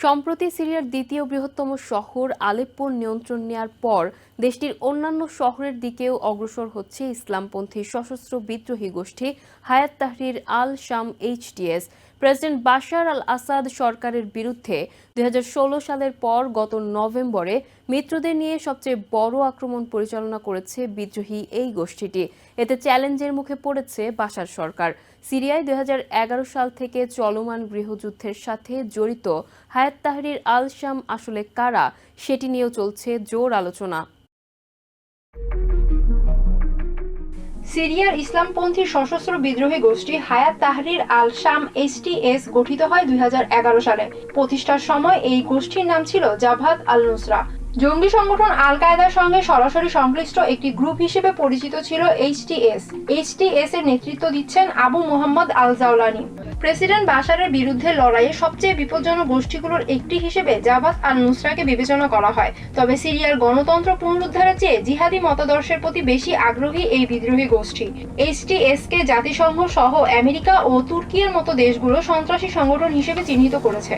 সম্প্রতি সিরিয়ার দ্বিতীয় বৃহত্তম শহর আলেপ্পোর নিয়ন্ত্রণ নেয়ার পর দেশটির অন্যান্য শহরের দিকেও অগ্রসর হচ্ছে ইসলামপন্থী সশস্ত্র বিদ্রোহী গোষ্ঠী Hayat Tahrir al Sham HTS president Bashar al Assad সরকারের বিরুদ্ধে দুই হাজার ষোলো সালের পর গত নভেম্বরে মিত্রদের নিয়ে সবচেয়ে বড় আক্রমণ পরিচালনা করেছে বিদ্রোহী এই গোষ্ঠীটি। এতে চ্যালেঞ্জের মুখে পড়েছে বাশার সরকার। সিরিয়ায় দুই হাজার এগারো সাল থেকে চলমান গৃহযুদ্ধের সাথে জড়িত হায়াত তাহরির আল শাম আসলে কারা, সেটি নিয়েও চলছে জোর আলোচনা। সিরিয়ার ইসলামপন্থী সশস্ত্র বিদ্রোহী গোষ্ঠী হায়াত তাহরির আল শাম এইচটিএস গঠিত হয় দুই হাজার এগারো সালে। প্রতিষ্ঠার সময় এই গোষ্ঠীর নাম ছিল জাভাত আল নুসরা জঙ্গি সংগঠন আল কায়দার সঙ্গে সরাসরি সংশ্লিষ্ট একটি গ্রুপ হিসেবে পরিচিত ছিল এইচটিএস এইচটিএস এর নেতৃত্ব দিচ্ছেন Abu Mohammad al Jolani president বাশারের বিরুদ্ধে লড়াইয়ে সবচেয়ে বিপজ্জনক গোষ্ঠীগুলোর একটি হিসেবে জাভাত আল নুসরাকে বিবেচনা করা হয়। তবে সিরিয়ার গণতন্ত্র পুনরুদ্ধারের চেয়ে জিহাদি মতাদর্শের প্রতি বেশি আগ্রহী এই বিদ্রোহী গোষ্ঠী। এইচটিএস কে জাতিসংঘ সহ আমেরিকা ও তুর্কির মতো দেশগুলো সন্ত্রাসী সংগঠন হিসেবে চিহ্নিত করেছে।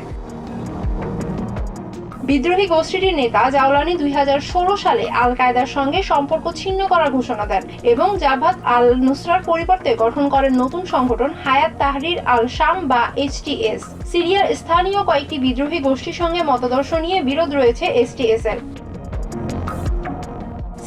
বিদ্রোহী গোষ্ঠীটির নেতা জাওলানি দুই হাজার ষোলো সালে আল কায়দার সঙ্গে সম্পর্ক ছিন্ন করার ঘোষণা দেন এবং জাভাত আল নুসরার পরিবর্তে গঠন করেন নতুন সংগঠন হায়াত তাহরির আল শাম বা এইচটিএস সিরিয়ার স্থানীয় কয়েকটি বিদ্রোহী গোষ্ঠীর সঙ্গে মতাদর্শ নিয়ে বিরোধ রয়েছে এসটিএস এর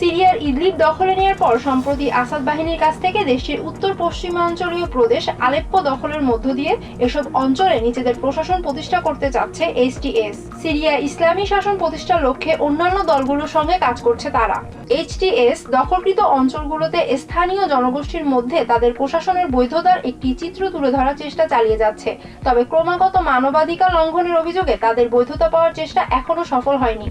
সিরিয়ার ইদলিব দখলে নেওয়ার পর সম্প্রতি আসাদ বাহিনীর কাছ থেকে দেশটির উত্তর পশ্চিমাঞ্চলীয় প্রদেশ আলেপ্পো দখলের মধ্য দিয়ে এসব অঞ্চলে নিজেদের প্রশাসন প্রতিষ্ঠা করতে চাচ্ছে এইচটিএস সিরিয়া ইসলামী শাসন প্রতিষ্ঠার লক্ষ্যে অন্যান্য দলগুলোর সঙ্গে কাজ করছে তারা। এইচটিএস দখলকৃত অঞ্চলগুলোতে স্থানীয় জনগোষ্ঠীর মধ্যে তাদের প্রশাসনের বৈধতার একটি চিত্র তুলে ধরার চেষ্টা চালিয়ে যাচ্ছে। তবে ক্রমাগত মানবাধিকার লঙ্ঘনের অভিযোগে তাদের বৈধতা পাওয়ার চেষ্টা এখনও সফল হয়নি।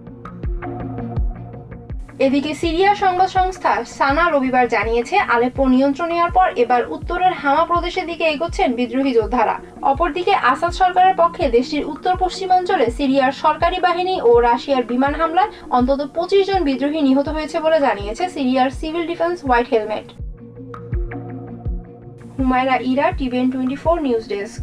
এদিকে সিরিয়ার সংবাদ সংস্থা সানা রবিবার জানিয়েছে, আলেপ্পো নিয়ন্ত্রণ নেওয়ার পর এবার উত্তরের হামা প্রদেশের দিকে এগোচ্ছেন বিদ্রোহী যোদ্ধারা। অপরদিকে আসাদ সরকারের পক্ষে দেশটির উত্তর পশ্চিমাঞ্চলে সিরিয়ার সরকারি বাহিনী ও রাশিয়ার বিমান হামলায় অন্তত পঁচিশ জন বিদ্রোহী নিহত হয়েছে বলে জানিয়েছে সিরিয়ার civil defence white helmet. Humaira Ira, TVN twenty four news desk.